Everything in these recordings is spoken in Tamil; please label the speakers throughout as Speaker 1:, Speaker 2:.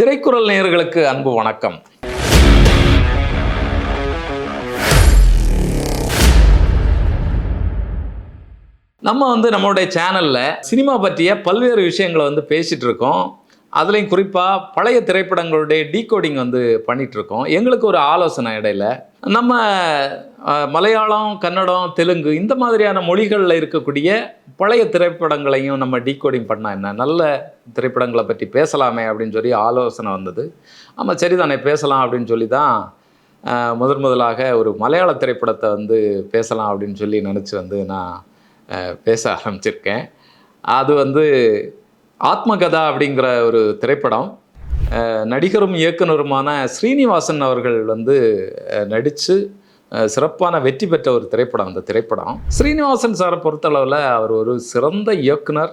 Speaker 1: திரைக்குறள் நேயர்களுக்கு அன்பு வணக்கம். நம்ம வந்து நம்மளுடைய சேனலில் சினிமா பற்றிய பல்வேறு விஷயங்களை வந்து பேசிகிட்டு இருக்கோம். அதுலேயும் குறிப்பாக பழைய திரைப்படங்களுடைய டீகோடிங் வந்து பண்ணிகிட்ருக்கோம் எங்களுக்கு ஒரு ஆலோசனை இடையில நம்ம மலையாளம் கன்னடம் தெலுங்கு இந்த மாதிரியான மொழிகளில் இருக்கக்கூடிய பழைய திரைப்படங்களையும் நம்ம டீகோடிங் பண்ணால் என்ன? நல்ல திரைப்படங்களை பற்றி பேசலாமே அப்படின்னு சொல்லி ஆலோசனை வந்தது. ஆமாம் சரிதானே பேசலாம் அப்படின்னு சொல்லி தான் முதன் முதலாக ஒரு மலையாள திரைப்படத்தை வந்து பேசலாம் அப்படின்னு சொல்லி நினச்சி வந்து நான் பேச ஆரம்பிச்சிருக்கேன். அது வந்து ஆத்மகதா அப்படிங்கிற ஒரு திரைப்படம். நடிகரும் இயக்குனருமான ஸ்ரீனிவாசன் அவர்கள் வந்து நடித்து சிறப்பான வெற்றி பெற்ற ஒரு திரைப்படம் அந்த திரைப்படம். ஸ்ரீனிவாசன் சாரை பொறுத்தளவில் அவர் ஒரு சிறந்த இயக்குனர்.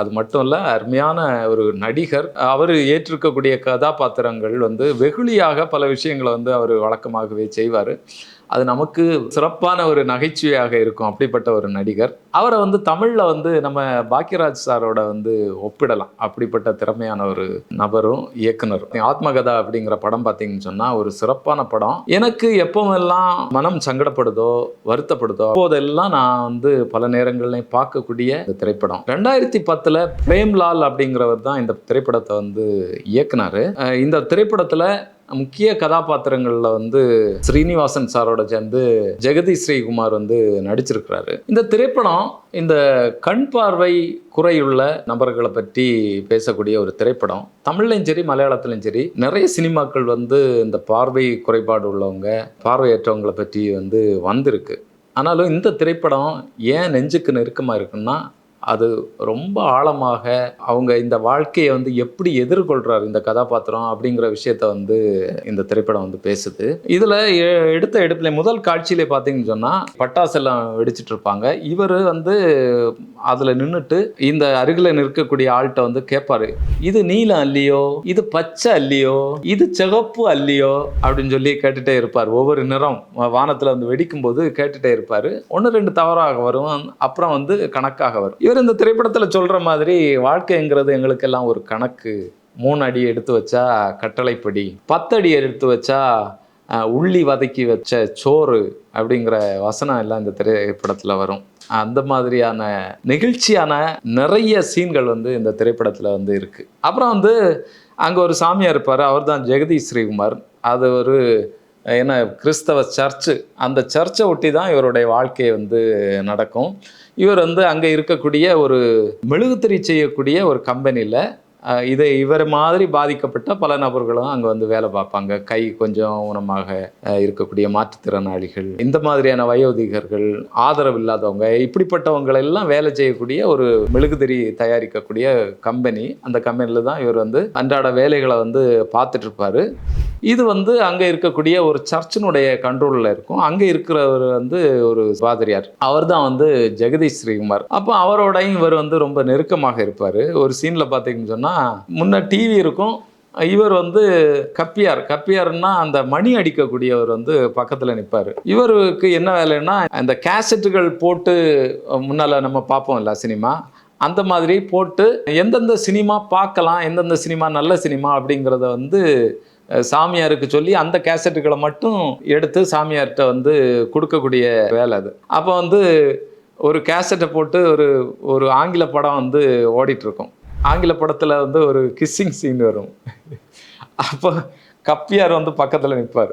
Speaker 1: அது மட்டும் இல்லை அருமையான ஒரு நடிகர். அவர் ஏற்றிருக்கக்கூடிய கதாபாத்திரங்கள் வந்து வெகுளியாக பல விஷயங்களை வந்து அவர் வழக்கமாகவே செய்வார். அது நமக்கு சிறப்பான ஒரு நகைச்சுவையாக இருக்கும். அப்படிப்பட்ட ஒரு நடிகர். அவரை வந்து தமிழில் வந்து நம்ம பாக்யராஜ் சாரோட வந்து ஒப்பிடலாம். அப்படிப்பட்ட திறமையான ஒரு நபரும் இயக்குனரும். ஆத்மகதா அப்படிங்கிற படம் பார்த்தீங்கன்னு சொன்னால் ஒரு சிறப்பான படம். எனக்கு எப்போவெல்லாம் மனம் சங்கடப்படுதோ வருத்தப்படுதோ அப்போதெல்லாம் நான் வந்து பல நேரங்கள்லையும் பார்க்கக்கூடிய இந்த திரைப்படம். ரெண்டாயிரத்தி பத்தில் பிரேம்லால் அப்படிங்கிறவர் தான் இந்த திரைப்படத்தை வந்து இயக்குனார். இந்த திரைப்படத்தில் முக்கிய கதாபாத்திரங்களில் வந்து ஸ்ரீனிவாசன் சாரோட சேர்ந்து ஜெகதி ஸ்ரீகுமார் வந்து நடிச்சிருக்கிறாரு. இந்த திரைப்படம் இந்த கண் பார்வை குறையுள்ள நபர்களை பற்றி பேசக்கூடிய ஒரு திரைப்படம். தமிழ்லையும் சரி மலையாளத்துலையும் சரி நிறைய சினிமாக்கள் வந்து இந்த பார்வை குறைபாடு உள்ளவங்க பார்வையற்றவங்களை பற்றி வந்து வந்திருக்கு. ஆனாலும் இந்த திரைப்படம் ஏன் நெஞ்சுக்கு நெருக்கமாக இருக்குன்னா அது ரொம்ப ஆழமாக அவங்க இந்த வாழ்க்கையை வந்து எப்படி எதிர்கொள்கிறார் இந்த கதாபாத்திரம் அப்படிங்கிற விஷயத்த வந்து இந்த திரைப்படம் வந்து பேசுது. இதில் எடுத்த எடுப்பில் முதல் காட்சியிலே பார்த்தீங்கன்னு சொன்னால் பட்டாசெல்லாம் வெடிச்சிட்டு இருப்பாங்க. இவர் வந்து அதில் நின்றுட்டு இந்த அருகில் நிற்கக்கூடிய ஆள்கிட்ட வந்து கேட்பாரு இது நீலம் அல்லியோ? இது பச்சை அல்லியோ? இது சிகப்பு அல்லியோ? அப்படின்னு சொல்லி கேட்டுகிட்டே இருப்பார். ஒவ்வொரு நிறம் வானத்தில் வந்து வெடிக்கும் போது இருப்பார். ஒன்று ரெண்டு தவறாக வரும் அப்புறம் வந்து கணக்காக வரும். இவர் இந்த திரைப்படத்தில் சொல்கிற மாதிரி வாழ்க்கைங்கிறது எங்களுக்கெல்லாம் ஒரு கணக்கு. மூணு அடி எடுத்து வச்சா கட்டளைப்படி பத்தடி எடுத்து வச்சா உள்ளி வதக்கி வச்ச சோறு அப்படிங்கிற வசனம் எல்லாம் இந்த திரைப்படத்தில் வரும். அந்த மாதிரியான நெகிழ்ச்சியான நிறைய சீன்கள் வந்து இந்த திரைப்படத்தில் வந்து இருக்குது அப்புறம் வந்து அங்கே ஒரு சாமியார் இருப்பார். அவர் தான் ஜெகதீஷ் ஸ்ரீகுமார். அது ஒரு ஏன்னா கிறிஸ்தவ சர்ச்சு அந்த சர்ச்சை ஒட்டி தான் இவருடைய வாழ்க்கை வந்து நடக்கும். இவர் வந்து அங்கே இருக்கக்கூடிய ஒரு மெழுகுத்திரி செய்யக்கூடிய ஒரு கம்பெனியில் இதை இவர் மாதிரி பாதிக்கப்பட்ட பல நபர்களும் அங்கே வந்து வேலை பார்ப்பாங்க. கை கொஞ்சம் ஊனமாக இருக்கக்கூடிய மாற்றுத்திறனாளிகள் இந்த மாதிரியான வயோதிகர்கள் ஆதரவு இல்லாதவங்க இப்படிப்பட்டவங்களெல்லாம் வேலை செய்யக்கூடிய ஒரு மெழுகுதிரி தயாரிக்கக்கூடிய கம்பெனி. அந்த கம்பெனியில் தான் இவர் வந்து அன்றாட வேலைகளை வந்து பார்த்துட்ருப்பார் இது வந்து அங்கே இருக்கக்கூடிய ஒரு சர்ச்சினுடைய கண்ட்ரோலில் இருக்கும். அங்கே இருக்கிறவர் வந்து ஒரு பாதிரியார். அவர் தான் வந்து ஜெகதீஷ் ஸ்ரீகுமார். அப்போ அவரோடையும் இவர் வந்து ரொம்ப நெருக்கமாக இருப்பார். ஒரு சீனில் பார்த்தீங்கன்னு சொன்னால் முன்னே டிவி இருக்கும். இவர் வந்து கப்பியார். கப்பியார்னா அந்த மணி அடிக்கக்கூடியவர் வந்து பக்கத்தில் நிற்பார் இவருக்கு என்ன வேலைன்னா அந்த கேசட்டுகள் போட்டு முன்னால் நம்ம பார்ப்போம் இல்லை சினிமா. அந்த மாதிரி போட்டு எந்தெந்த சினிமா பார்க்கலாம் எந்தெந்த சினிமா நல்ல சினிமா அப்படிங்கிறத வந்து சாமியாருக்கு சொல்லி அந்த கேசட்டுகளை மட்டும் எடுத்து சாமியார்கிட்ட வந்து கொடுக்கக்கூடிய வேலை அது. அப்போ வந்து ஒரு கேசட்டை போட்டு ஒரு ஒரு ஆங்கில படம் வந்து ஓடிட்டுருக்கும். ஆங்கில படத்தில் வந்து ஒரு கிஸ்ஸிங் சீன் வரும். அப்போ கப்பியார் வந்து பக்கத்தில் நிற்பார்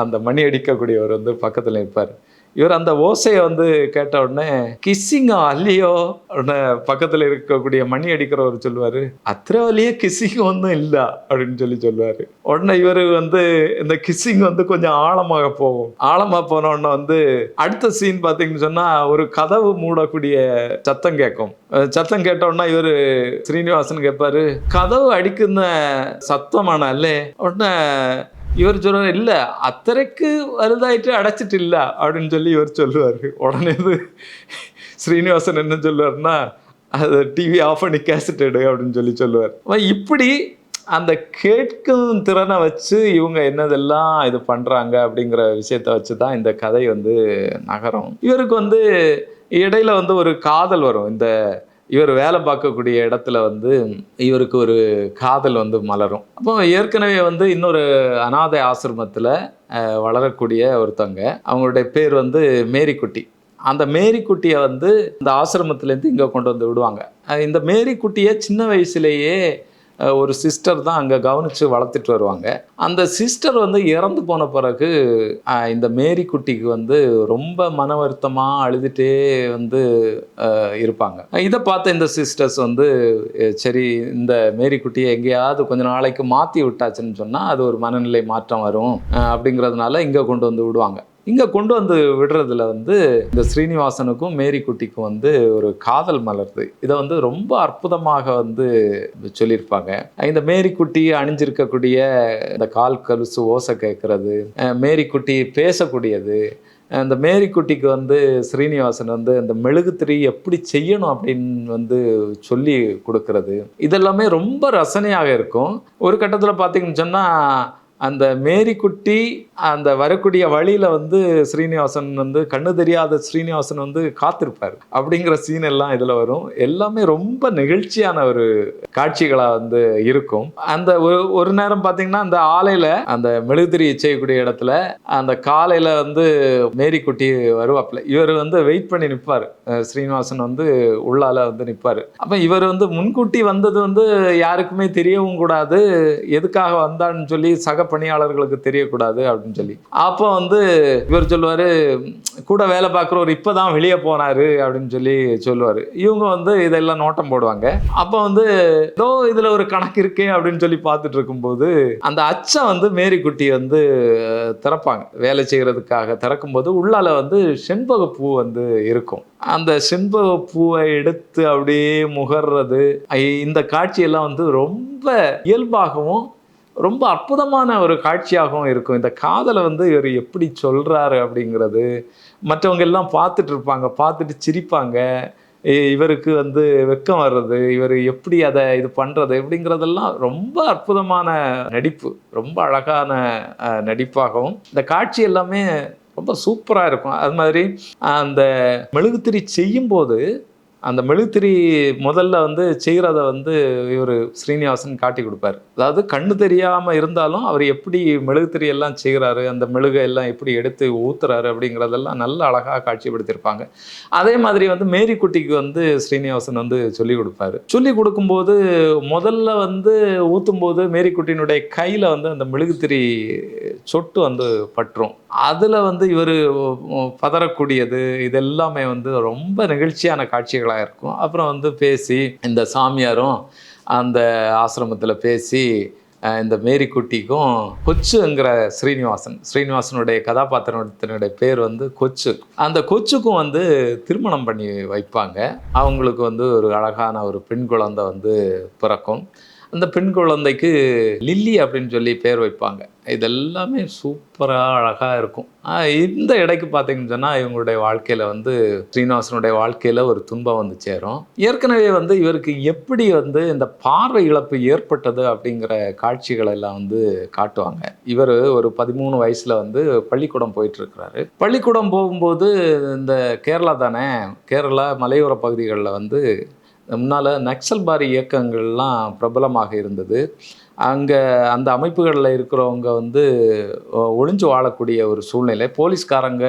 Speaker 1: அந்த மணி அடிக்கக்கூடியவர் வந்து பக்கத்தில் நிற்பார் இவர் அந்த ஓசையை வந்து கேட்ட உடனே கிஸ்ஸிங்கோ அல்லையோ? உடனே பக்கத்தில் இருக்கக்கூடிய மணி அடிக்கிறவர் சொல்லுவார் அத்திரவலையே கிஸ்ஸிங் ஒன்றும் இல்லை அப்படின்னு சொல்லி சொல்லுவார். உடனே இவர் வந்து இந்த கிஸ்ஸிங் வந்து கொஞ்சம் ஆழமாக போகும். ஆழமாக போன உடனே வந்து அடுத்த சீன் பார்த்தீங்கன்னு சொன்னால் ஒரு கதவு மூடக்கூடிய சத்தம் கேட்கும் சத்தம் கேட்டோன்னா இவர் ஸ்ரீனிவாசன் கேட்பார் கதவு அடிക്കുന്ന சத்தமான உடனே இவர் சொல்லுவார் இல்லை அத்தரைக்கு வலுதாயிட்டு அடைச்சிட்டு இல்லை அப்படின்னு சொல்லி இவர் சொல்லுவார். உடனே இது ஸ்ரீனிவாசன் என்ன சொல்லுவாருன்னா அது டிவி ஆஃப் பண்ணி கேசட் எடு அப்படின்னு சொல்லி சொல்லுவார். இப்படி அந்த கேட்கும் திறனை வச்சு இவங்க என்னதெல்லாம் இது பண்ணுறாங்க அப்படிங்கிற விஷயத்த வச்சு தான் இந்த கதை வந்து நகரும். இவருக்கு வந்து இடையில வந்து ஒரு காதல் வரும். இந்த இவர் வேலை பார்க்கக்கூடிய இடத்துல வந்து இவருக்கு ஒரு காதல் வந்து மலரும். அப்போ ஏற்கனவே வந்து இன்னொரு அனாதை ஆசிரமத்தில் வளரக்கூடிய ஒருத்தவங்க. அவங்களுடைய பேர் வந்து மேரிக்குட்டி. அந்த மேரிக்குட்டியை வந்து இந்த ஆசிரமத்துலேருந்து இங்கே கொண்டு வந்து விடுவாங்க. இந்த மேரிக்குட்டியை சின்ன வயசுலேயே ஒரு சிஸ்டர் தான் அங்கே கவனித்து வளர்த்துட்டு வருவாங்க. அந்த சிஸ்டர் வந்து இறந்து போன பிறகு இந்த மேரி குட்டிக்கு வந்து ரொம்ப மன வருத்தமாக அழுதுகிட்டே வந்து இருப்பாங்க. இதை பார்த்த இந்த சிஸ்டர்ஸ் வந்து சரி இந்த மேரி குட்டியை எங்கேயாவது கொஞ்ச நாளைக்கு மாற்றி விட்டாச்சுன்னு சொன்னால் அது ஒரு மனநிலை மாற்றம் வரும் அப்படிங்கிறதுனால இங்கே கொண்டு வந்து விடுவாங்க. இங்கே கொண்டு வந்து விடுறதுல வந்து இந்த ஸ்ரீனிவாசனுக்கும் மேரி குட்டிக்கும் வந்து ஒரு காதல் மலருது. இதை வந்து ரொம்ப அற்புதமாக வந்து சொல்லியிருப்பாங்க. இந்த மேரி குட்டி அணிஞ்சிருக்கக்கூடிய இந்த கால் கலுசு ஓசை கேட்கறது மேரி குட்டி பேசக்கூடியது அந்த மேரிக்குட்டிக்கு வந்து ஸ்ரீனிவாசன் வந்து அந்த மெழுகுத்திரி எப்படி செய்யணும் அப்படின்னு வந்து சொல்லி கொடுக்கறது. இதெல்லாமே ரொம்ப ரசனையாக இருக்கும். ஒரு கட்டத்தில் பார்த்தீங்கன்னு சொன்னால் அந்த மேரிக்குட்டி அந்த வரக்கூடிய வழியில் வந்து ஸ்ரீனிவாசன் வந்து கண்ணு தெரியாத ஸ்ரீனிவாசன் வந்து காத்திருப்பார். அப்படிங்கிற சீன் எல்லாம் இதில் வரும். எல்லாமே ரொம்ப நெகிழ்ச்சியான ஒரு காட்சிகளாக வந்து இருக்கும். அந்த ஒரு ஒரு நேரம் பார்த்தீங்கன்னா அந்த ஆலையில் அந்த மெழுகுதிரி செய்யக்கூடிய இடத்துல அந்த காலையில் வந்து மேரிக்குட்டி வருவாப்புல. இவர் வந்து வெயிட் பண்ணி நிற்பார் ஸ்ரீனிவாசன் வந்து உள்ளால வந்து நிற்பார் அப்போ இவர் வந்து முன்கூட்டி வந்தது வந்து யாருக்குமே தெரியவும் கூடாது. எதுக்காக வந்தான்னு சொல்லி சக பணியாளர்களுக்கு தெரியக்கூடாது அப்படின்னு சொல்லி. அப்போ வந்து இவர் சொல்லுவார் கூட வேலை பார்க்குறவர் இப்போ தான் வெளியே போனார் அப்படின்னு சொல்லி சொல்லுவார். இவங்க வந்து இதெல்லாம் நோட்டம் போடுவாங்க. அப்போ வந்து ஏதோ இதில் ஒரு கணக்கு இருக்கே அப்படின்னு சொல்லி பார்த்துட்டு இருக்கும்போது அந்த அச்சை வந்து மேரிக்குட்டி வந்து திறப்பாங்க. வேலை செய்கிறதுக்காக திறக்கும்போது உள்ளால வந்து செண்பக பூ வந்து இருக்கும். அந்த செண்பக பூவை எடுத்து அப்படியே முகர்றது ஐ- இந்த காட்சியெல்லாம் வந்து ரொம்ப இயல்பாகவும் ரொம்ப அற்புதமான ஒரு காட்சியாகவும் இருக்கும். இந்த காதலை வந்து இவர் எப்படி சொல்கிறாரு அப்படிங்கிறது. மற்றவங்க எல்லாம் பார்த்துட்டு இருப்பாங்க பார்த்துட்டு சிரிப்பாங்க. இ- இவருக்கு வந்து வெக்கம் வர்றது இவர் எப்படி அதை இது பண்ணுறது அப்படிங்கிறதெல்லாம் ரொம்ப அற்புதமான நடிப்பு. ரொம்ப அழகான நடிப்பாகவும். இந்த காட்சி எல்லாமே ரொம்ப சூப்பராக இருக்கும். அது மாதிரி அந்த மெழுகுத்திரி செய்யும்போது அந்த மெழுகுத்திரி முதல்ல வந்து செய்கிறத வந்து இவர் ஸ்ரீனிவாசன் காட்டி கொடுப்பார். அதாவது கண்ணு தெரியாமல் இருந்தாலும் அவர் எப்படி மெழுகுத்திரி எல்லாம் செய்கிறாரு அந்த மெழுகை எல்லாம் எப்படி எடுத்து ஊத்துறாரு அப்படிங்கிறதெல்லாம் நல்ல அழகாக காட்சிப்படுத்தியிருப்பாங்க. அதே மாதிரி வந்து மேரிக்குட்டிக்கு வந்து ஸ்ரீனிவாசன் வந்து சொல்லி கொடுப்பாரு. சொல்லி கொடுக்கும்போது முதல்ல வந்து ஊற்றும்போது மேரிக்குட்டியினுடைய கையில் வந்து அந்த மெழுகுத்திரி சொட்டு வந்து பற்றும். அதில் வந்து இவர் பதறக்கூடியது இதெல்லாமே வந்து ரொம்ப நெகிழ்ச்சியான காட்சிகளாக இருக்கும். அப்புறம் வந்து பேசி இந்த சாமியாரும் அந்த ஆசிரமத்தில் பேசி இந்த மேரி குட்டிக்கும் கொச்சுங்கிற ஸ்ரீனிவாசன் ஸ்ரீனிவாசனுடைய கதாபாத்திரத்தினுடைய பேர் வந்து கொச்சு. அந்த கொச்சுக்கும் வந்து திருமணம் பண்ணி வைப்பாங்க. அவங்களுக்கு வந்து ஒரு அழகான ஒரு பெண் குழந்தை வந்து பிறக்கும். அந்த பெண் குழந்தைக்கு லில்லி அப்படின்னு சொல்லி பேர் வைப்பாங்க. இதெல்லாமே சூப்பராக அழகாக இருக்கும். இந்த இடைக்கு பார்த்தீங்கன்னு சொன்னால் இவங்களுடைய வாழ்க்கையில் வந்து ஸ்ரீனிவாசனுடைய வாழ்க்கையில் ஒரு துன்பம் வந்து சேரும். ஏற்கனவே வந்து இவருக்கு எப்படி வந்து இந்த பார்வை இழப்பு ஏற்பட்டது அப்படிங்கிற காட்சிகள் எல்லாம் வந்து காட்டுவாங்க. இவர் ஒரு பதிமூணு வயசில் வந்து பள்ளிக்கூடம் போயிட்டுருக்கிறாரு. பள்ளிக்கூடம் போகும்போது இந்த கேரளா தானே கேரளா மலையோர பகுதிகளில் வந்து முன்னால் நக்சல்பாரி இயக்கங்கள்லாம் பிரபலமாக இருந்தது. அங்கே அந்த அமைப்புகளில் இருக்கிறவங்க வந்து ஒளிஞ்சு வாழக்கூடிய ஒரு சூழ்நிலை. போலீஸ்காரங்க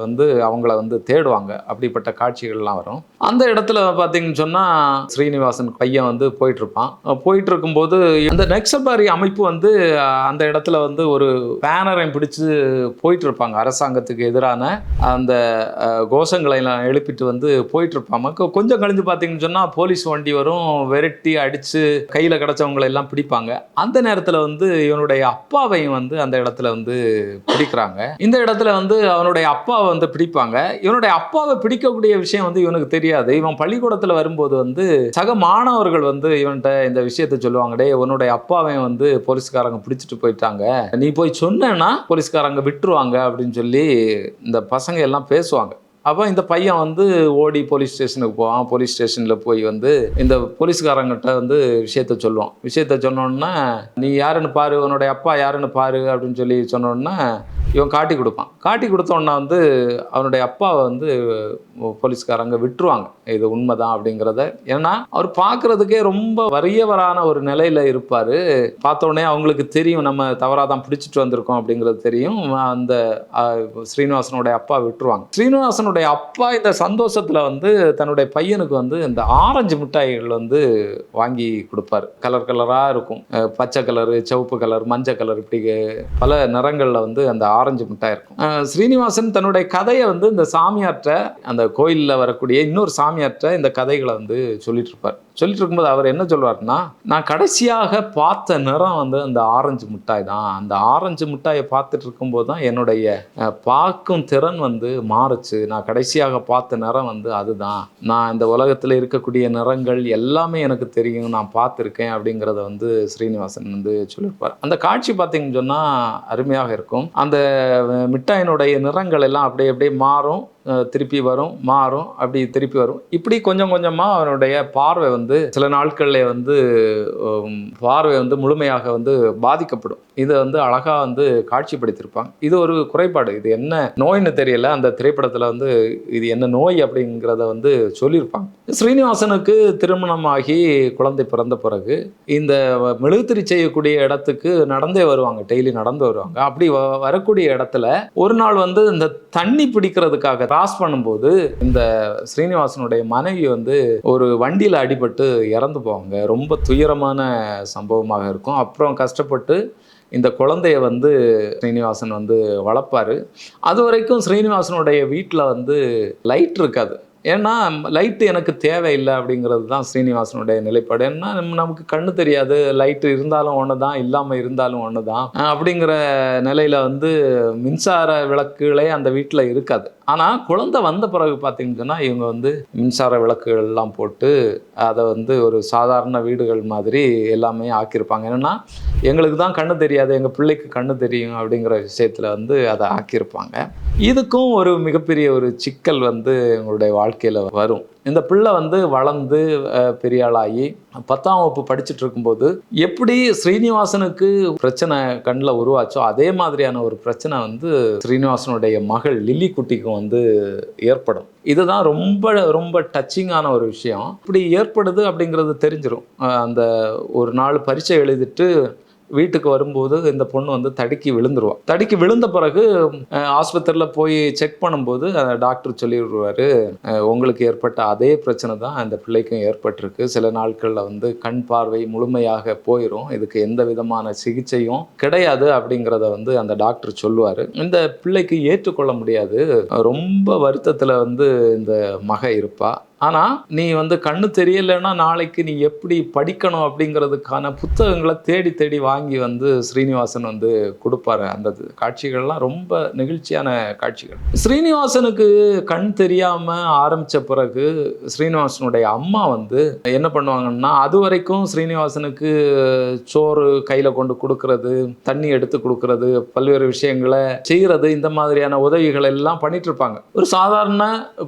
Speaker 1: வந்து அவங்கள வந்து தேடுவாங்க. அப்படிப்பட்ட காட்சிகள்லாம் வரும். அந்த இடத்துல பார்த்தீங்கன்னு சொன்னால் ஸ்ரீனிவாசன் பையன் வந்து போயிட்டுருப்பான். போயிட்டு இருக்கும்போது அந்த நெக்ஸபாரி அமைப்பு வந்து அந்த இடத்துல வந்து ஒரு பேனரை பிடிச்சு போயிட்டு இருப்பாங்க அரசாங்கத்துக்கு எதிரான அந்த கோஷங்களை எல்லாம் எழுப்பிட்டு வந்து போயிட்டுருப்பாங்க. கொஞ்சம் கழிஞ்சு பார்த்தீங்கன்னு சொன்னால் போலீஸ் வண்டி வரும். விரட்டி அடித்து கையில் கிடச்சவங்களை எல்லாம் பிடிப்பாங்க. அந்த நேரத்தில் வந்து இவனுடைய அப்பாவையும் வந்து அந்த இடத்துல வந்து பிடிக்கிறாங்க. இந்த இடத்துல வந்து அவனுடைய அப்பாவை வந்து பிடிப்பாங்க. இவனுடைய அப்பாவை பிடிக்கக்கூடிய விஷயம் வந்து இவனுக்கு தெரியாது. இவன் பள்ளிக்கூடத்தில் வரும்போது வந்து சக மாணவர்கள் வந்து இவன்கிட்ட இந்த விஷயத்த சொல்லுவாங்க உன்னுடைய அப்பாவையும் வந்து போலீஸ்காரங்க பிடிச்சிட்டு போயிட்டாங்க. நீ போய் சொன்னேன்னா போலீஸ்காரங்க விட்டுருவாங்க அப்படின்னு சொல்லி இந்த பசங்க எல்லாம் பேசுவாங்க. அப்போ இந்த பையன் வந்து ஓடி போலீஸ் ஸ்டேஷனுக்கு போவான். போலீஸ் ஸ்டேஷனில் போய் வந்து இந்த போலீஸ்காரங்கிட்ட வந்து விஷயத்த சொல்லுவான். விஷயத்த சொன்னோன்னா நீ யாருன்னு பாரு உன்னுடைய அப்பா யாருன்னு பாரு அப்படின்னு சொல்லி சொன்னோன்னா இவன் காட்டி கொடுப்பான். காட்டி கொடுத்தோன்னா வந்து அவனுடைய அப்பாவை வந்து போலீஸ்காரங்க விட்டுருவாங்க. இது உண்மைதான் அப்படிங்கிறத. ஏன்னா அவர் பார்க்கறதுக்கே ரொம்ப வறியவரான ஒரு நிலையில் இருப்பார். பார்த்தோன்னே அவங்களுக்கு தெரியும் நம்ம தவறாக தான் பிடிச்சிட்டு வந்திருக்கோம் அப்படிங்கிறது தெரியும். அந்த ஸ்ரீனிவாசனுடைய அப்பா விட்டுருவாங்க. ஸ்ரீனிவாசனுடைய அப்பா இந்த சந்தோஷத்தில் வந்து தன்னுடைய பையனுக்கு வந்து இந்த ஆரஞ்சு மிட்டாய்கள் வந்து வாங்கி கொடுப்பாரு. கலர் கலராக இருக்கும். பச்சை கலரு சிவப்பு கலர் மஞ்சள் கலர் இப்படி பல நிறங்களில் வந்து அந்த ஆரஞ்சு மிட்டாய் இருக்கும். ஸ்ரீனிவாசன் தன்னுடைய கதையை வந்து இந்த சாமியார்கிட்ட அந்த கோயிலில் வரக்கூடிய இன்னொரு சாமியார்கிட்ட இந்த கதைகளை வந்து சொல்லிட்டு இருப்பார். சொல்லிட்டு இருக்கும்போது அவர் என்ன சொல்வார்னா நான் கடைசியாக பார்த்த நிறம் வந்து அந்த ஆரஞ்சு மிட்டாய் தான். அந்த ஆரஞ்சு மிட்டாயை பார்த்துட்டு இருக்கும்போது தான் என்னுடைய பார்க்கும் திறன் வந்து மாறுச்சு. நான் கடைசியாக பார்த்த நிறம் வந்து அதுதான் நான் இந்த உலகத்தில் இருக்கக்கூடிய நிறங்கள் எல்லாமே எனக்கு தெரியும். நான் பார்த்துருக்கேன் அப்படிங்கிறத வந்து ஸ்ரீனிவாசன் வந்து சொல்லியிருப்பார். அந்த காட்சி பார்த்தீங்கன்னு சொன்னால் அருமையாக இருக்கும். அந்த மிட்டாயினுடைய நிறங்கள் எல்லாம் அப்படியே அப்படியே மாறும். திருப்பி வரும் மாறும் அப்படி திருப்பி வரும். இப்படி கொஞ்சம் கொஞ்சமாக அவனுடைய பார்வை வந்து சில நாட்களில் வந்து பார்வை வந்து முழுமையாக வந்து பாதிக்கப்படும். இதை வந்து அழகாக வந்து காட்சிப்படுத்தியிருப்பாங்க. இது ஒரு குறைபாடு. இது என்ன நோய்னு தெரியல. அந்த திரைப்படத்தில் வந்து இது என்ன நோய் அப்படிங்கிறத வந்து சொல்லியிருப்பாங்க. ஸ்ரீனிவாசனுக்கு திருமணமாகி குழந்தை பிறந்த பிறகு இந்த மெழுகுத்திரி செய்யக்கூடிய இடத்துக்கு நடந்தே வருவாங்க. டெய்லி நடந்து வருவாங்க. அப்படி வ- வரக்கூடிய இடத்துல ஒரு நாள் வந்து இந்த தண்ணி பிடிக்கிறதுக்காக கிராஸ் பண்ணும்போது இந்த ஸ்ரீனிவாசனுடைய மனைவி வந்து ஒரு வண்டியில் அடிபட்டு இறந்து போவாங்க. ரொம்ப துயரமான சம்பவமாக இருக்கும். அப்புறம் கஷ்டப்பட்டு இந்த குழந்தைய வந்து ஸ்ரீனிவாசன் வந்து வளர்ப்பாரு. அது வரைக்கும் ஸ்ரீனிவாசனுடைய வீட்டில் வந்து லைட் இருக்காது. ஏன்னா லைட்டு எனக்கு தேவையில்லை அப்படிங்கிறது தான் ஸ்ரீனிவாசனுடைய நிலைப்பாடு. ஏன்னா நமக்கு கண்ணு தெரியாது. லைட்டு இருந்தாலும் ஒன்று தான் இல்லாமல் இருந்தாலும் ஒன்று தான் அப்படிங்கிற நிலையில் வந்து மின்சார விளக்குகளே அந்த வீட்டில் இருக்காது. ஆனால் குழந்தை வந்த பிறகு பார்த்திங்கன்னா சொன்னால் இவங்க வந்து மின்சார விளக்குகள் எல்லாம் போட்டு அதை வந்து ஒரு சாதாரண வீடுகள் மாதிரி எல்லாமே ஆக்கியிருப்பாங்க. என்னென்னா எங்களுக்கு தான் கண்ணு தெரியாது எங்கள் பிள்ளைக்கு கண்ணு தெரியும் அப்படிங்கிற விஷயத்தில் வந்து அதை ஆக்கியிருப்பாங்க. இதுக்கும் ஒரு மிகப்பெரிய ஒரு சிக்கல் வந்து எங்களுடைய வாழ்க்கையில் வரும். இந்த பிள்ளை வந்து வளர்ந்து பெரியாளாகி பெரிய ஆளாகி பத்தாம் வகுப்பு படிச்சுட்டு இருக்கும்போது எப்படி ஸ்ரீனிவாசனுக்கு பிரச்சனை கண்ணில் உருவாச்சோ அதே மாதிரியான ஒரு பிரச்சனை வந்து ஸ்ரீனிவாசனுடைய மகள் லில்லி குட்டிக்கும் வந்து ஏற்படும். இதுதான் ரொம்ப ரொம்ப டச்சிங்கான ஒரு விஷயம். இப்படி ஏற்படுது அப்படிங்கிறது தெரிஞ்சிடும் அந்த ஒரு நாள் பரீட்சை எழுதிட்டு வீட்டுக்கு வரும்போது இந்த பொண்ணு வந்து தடுக்கி விழுந்துருவான் தடுக்கி விழுந்த பிறகு ஆஸ்பத்திரியில் போய் செக் பண்ணும்போது டாக்டர் சொல்லிடுவாரு உங்களுக்கு ஏற்பட்ட அதே பிரச்சனை தான் அந்த பிள்ளைக்கும் ஏற்பட்டிருக்கு. சில நாட்களில் வந்து கண் பார்வை முழுமையாக போயிடும் இதுக்கு எந்த விதமான சிகிச்சையும் கிடையாது அப்படிங்கிறத வந்து அந்த டாக்டர் சொல்லுவார். இந்த பிள்ளைக்கு ஏற்றுக்கொள்ள முடியாது. ரொம்ப வருத்தத்தில் வந்து இந்த மக இருப்பாள் ஆனால் நீ வந்து கண்ணு தெரியலைன்னா நாளைக்கு நீ எப்படி படிக்கணும் அப்படிங்கிறதுக்கான புத்தகங்களை தேடி தேடி வாங்கி வந்து ஸ்ரீனிவாசன் வந்து கொடுப்பாரு. அந்த காட்சிகள்லாம் ரொம்ப நெகிழ்ச்சியான காட்சிகள். ஸ்ரீனிவாசனுக்கு கண் தெரியாமல் ஆரம்பித்த பிறகு ஸ்ரீனிவாசனுடைய அம்மா வந்து என்ன பண்ணுவாங்கன்னா அது வரைக்கும் ஸ்ரீனிவாசனுக்கு சோறு கையில் கொண்டு கொடுக்கறது தண்ணி எடுத்து கொடுக்கறது பல்வேறு விஷயங்களை செய்கிறது இந்த மாதிரியான உதவிகள் எல்லாம் பண்ணிட்டு இருப்பாங்க. ஒரு சாதாரண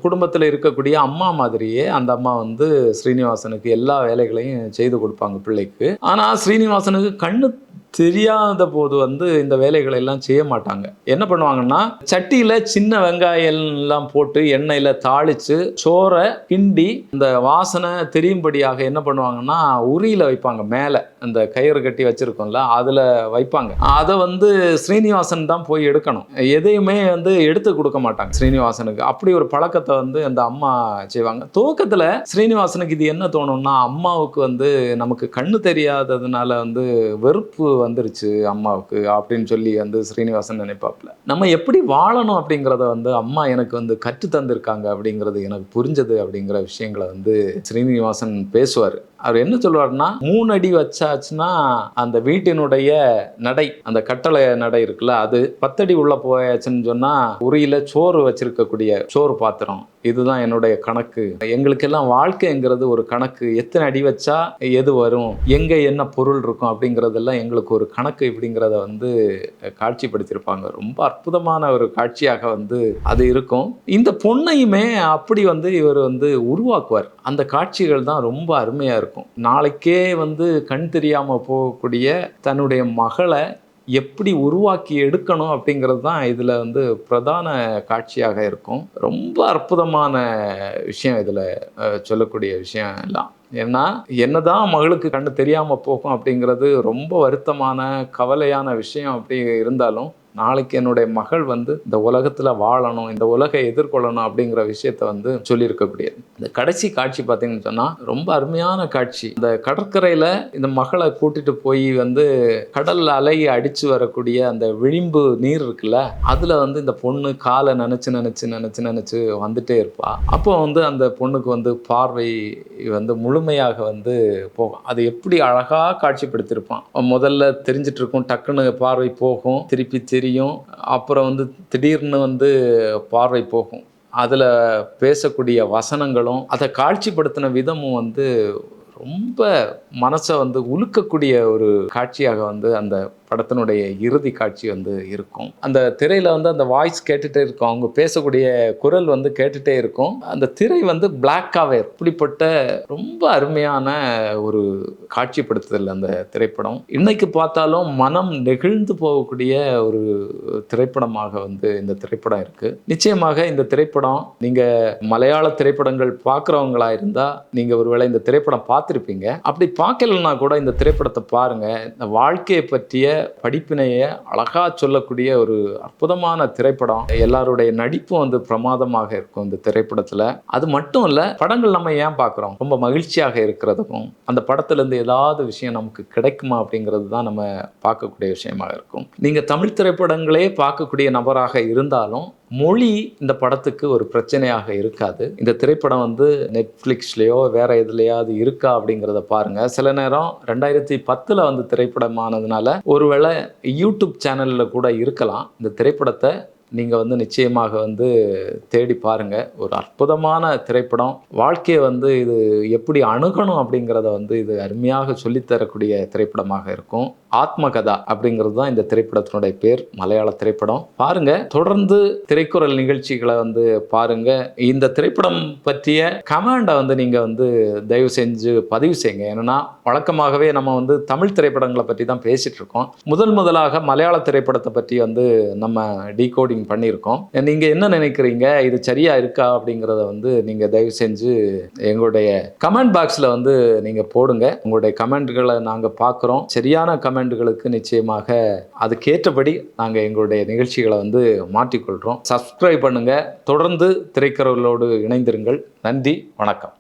Speaker 1: குடும்பத்தில் இருக்கக்கூடிய அம்மா மாதிரி. மாதிரியே அந்த அம்மா வந்து ஸ்ரீனிவாசனுக்கு எல்லா வேலைகளையும் செய்து கொடுப்பாங்க பிள்ளைக்கு. ஆனால் ஸ்ரீனிவாசனுக்கு கண்ணு தெரியாத போது வந்து இந்த வேலைகளை எல்லாம் செய்ய மாட்டாங்க. என்ன பண்ணுவாங்கன்னா சட்டியில் சின்ன வெங்காயம் எல்லாம் போட்டு எண்ணெயில் தாளித்து சோறை கிண்டி இந்த வாசனை தெரியும்படியாக என்ன பண்ணுவாங்கன்னா உரியில் வைப்பாங்க. மேலே அந்த கயிறு கட்டி வச்சுருக்கோம்ல அதில் வைப்பாங்க. அதை வந்து ஸ்ரீனிவாசன் தான் போய் எடுக்கணும். எதையுமே வந்து எடுத்து கொடுக்க மாட்டாங்க ஸ்ரீனிவாசனுக்கு. அப்படி ஒரு பழக்கத்தை வந்து அந்த அம்மா செய்வாங்க. துவக்கத்தில் ஸ்ரீனிவாசனுக்கு இது என்ன தோணும்னா அம்மாவுக்கு வந்து நமக்கு கண்ணு தெரியாததுனால வந்து வெறுப்பு வந்துருச்சு அம்மாவுக்கு அப்படின்னு சொல்லி வந்து ஸ்ரீனிவாசன் நினைப்பாப்புல நம்ம எப்படி வாழணும் அப்படிங்கிறத வந்து அம்மா எனக்கு வந்து கற்று தந்திருக்காங்க அப்படிங்கிறது எனக்கு புரிஞ்சது அப்படிங்கிற விஷயங்களை வந்து ஸ்ரீனிவாசன் பேசுவார். அவர் என்ன சொல்லுவார்னா மூணு அடி வச்சாச்சுன்னா அந்த வீட்டினுடைய நடை அந்த கட்டளை நடை இருக்குல்ல அது பத்தடி உள்ள போயாச்சுன்னு சொன்னா உரியில சோறு வச்சிருக்கக்கூடிய சோறு பாத்திரம். இதுதான் என்னுடைய கணக்கு. எங்களுக்கெல்லாம் வாழ்க்கைங்கிறது ஒரு கணக்கு. எத்தனை அடி வச்சா எது வரும்? எங்க என்ன பொருள் இருக்கும்? அப்படிங்கிறதெல்லாம் எங்களுக்கு ஒரு கணக்கு இப்படிங்கிறத வந்து காட்சிப்படுத்தியிருப்பாங்க. ரொம்ப அற்புதமான ஒரு காட்சியாக வந்து அது இருக்கும். இந்த பொண்ணையுமே அப்படி வந்து இவர் வந்து உருவாக்குவார். அந்த காட்சிகள் தான் ரொம்ப அருமையாக இருக்கும். இருக்கும். நாளைக்கே வந்து கண் தெரியாமல் போகக்கூடிய தன்னுடைய மகளை எப்படி உருவாக்கி எடுக்கணும் அப்படிங்கிறது தான் இதில் வந்து பிரதான காட்சியாக இருக்கும். ரொம்ப அற்புதமான விஷயம் இதில் சொல்லக்கூடிய விஷயம் எல்லாம். ஏன்னா என்னதான் மகளுக்கு கண்ணு தெரியாமல் போகும் அப்படிங்கிறது ரொம்ப வருத்தமான கவலையான விஷயம் அப்படி இருந்தாலும் நாளைக்கு என்னுடைய மகள் வந்து இந்த உலகத்தில் வாழணும் இந்த உலகை எதிர்கொள்ளணும் அப்படிங்கிற விஷயத்த வந்து சொல்லியிருக்கக்கூடியது. இந்த கடைசி காட்சி பார்த்தீங்கன்னு சொன்னால் ரொம்ப அருமையான காட்சி. இந்த கடற்கரையில் இந்த மகளை கூட்டிட்டு போய் வந்து கடல் அலையை அடித்து வரக்கூடிய அந்த விளிம்பு நீர் இருக்குல்ல அதில் வந்து இந்த பொண்ணு காலை நினச்சி நினச்சி நினச்சி நினச்சி வந்துட்டே இருப்பா. அப்போ வந்து அந்த பொண்ணுக்கு வந்து பார்வை வந்து முழுமையாக வந்து போகும். அது எப்படி அழகாக காட்சிப்படுத்தியிருப்பான். முதல்ல தெரிஞ்சிட்டு இருக்கும் டக்குன்னு பார்வை போகும். திருப்பி தெரியும். அப்புறம் வந்து திடீர்னு வந்து பார்வை போகும். அதில் பேசக்கூடிய வசனங்களும் அதை காட்சிப்படுத்தின விதமும் வந்து ரொம்ப மனசை வந்து உலுக்கக்கூடிய ஒரு காட்சியாக வந்து அந்த படத்தினுடைய இறுதி காட்சி வந்து இருக்கும். அந்த திரையில் வந்து அந்த வாய்ஸ் கேட்டுகிட்டே இருக்கும். அவங்க பேசக்கூடிய குரல் வந்து கேட்டுகிட்டே இருக்கும். அந்த திரை வந்து பிளாக்காகவே இப்படிப்பட்ட ரொம்ப அருமையான ஒரு காட்சிப்படுத்துதல் அந்த திரைப்படம். இன்னைக்கு பார்த்தாலும் மனம் நெகிழ்ந்து போகக்கூடிய ஒரு திரைப்படமாக வந்து இந்த திரைப்படம் இருக்குது நிச்சயமாக இந்த திரைப்படம் நீங்கள் மலையாள திரைப்படங்கள் பார்க்குறவங்களா இருந்தால் நீங்கள் ஒருவேளை இந்த திரைப்படம் பார்த்துருப்பீங்க. அப்படி பார்க்கலன்னா கூட இந்த திரைப்படத்தை பாருங்கள் இந்த வாழ்க்கையை பற்றிய படிப்பினையை அழகா சொல்லக்கூடிய ஒரு அற்புதமான திரைப்படம். எல்லாருடைய நடிப்பும் வந்து பிரமாதமாக இருக்கும் இந்த திரைப்படத்தில். அது மட்டும் இல்லை படங்கள் நம்ம ஏன் பார்க்குறோம் ரொம்ப மகிழ்ச்சியாக இருக்கிறதுக்கும் அந்த படத்துலேருந்து ஏதாவது விஷயம் நமக்கு கிடைக்குமா அப்படிங்கிறது தான் நம்ம பார்க்கக்கூடிய விஷயமாக இருக்கும். நீங்கள் தமிழ் திரைப்படங்களே பார்க்கக்கூடிய நபராக இருந்தாலும் மொழி இந்த படத்துக்கு ஒரு பிரச்சனையாக இருக்காது. இந்த திரைப்படம் வந்து நெட்ஃப்ளிக்ஸ்லேயோ வேற எதுலையாவது இருக்கா அப்படிங்கிறத பாருங்க. சில நேரம் ரெண்டாயிரத்தி பத்தில் வந்து திரைப்படமானதுனால ஒருவேளை யூடியூப் சேனலில் கூட இருக்கலாம். இந்த திரைப்படத்தை நீங்கள் வந்து நிச்சயமாக வந்து தேடி பாருங்கள் ஒரு அற்புதமான திரைப்படம். வாழ்க்கையை வந்து இது எப்படி அணுகணும் அப்படிங்கிறத வந்து இது அருமையாக சொல்லித்தரக்கூடிய திரைப்படமாக இருக்கும். ஆத்மகதா அப்படிங்கிறது தான் இந்த திரைப்படத்தினுடைய பேர். மலையாள திரைப்படம். பாருங்க. தொடர்ந்து திரைக்குறள் நிகழ்ச்சிகளை வந்து பாருங்க. இந்த திரைப்படம் பற்றிய கமாண்டை வந்து நீங்கள் வந்து தயவு செஞ்சு பதிவு செய்யுங்க. ஏன்னா வழக்கமாகவே நம்ம வந்து தமிழ் திரைப்படங்களை பற்றி தான் பேசிகிட்ருக்கோம் இருக்கோம். முதல் முதலாக மலையாள திரைப்படத்தை பற்றி வந்து நம்ம டீகோடிங் பண்ணியிருக்கோம். நீங்கள் என்ன நினைக்கிறீங்க? இது சரியாக இருக்கா? அப்படிங்கிறத வந்து நீங்கள் தயவு செஞ்சு எங்களுடைய கமெண்ட் பாக்ஸில் வந்து நீங்கள் போடுங்க. உங்களுடைய கமெண்ட்களை நாங்கள் பார்க்குறோம். சரியான கமெண்ட்களுக்கு நிச்சயமாக அதுக்கேற்றபடி நாங்கள் எங்களுடைய நிகழ்ச்சிகளை வந்து மாற்றிக்கொள்கிறோம் சப்ஸ்கிரைப் பண்ணுங்கள் தொடர்ந்து திரைக்கரவர்களோடு இணைந்திருங்கள். நன்றி. வணக்கம்.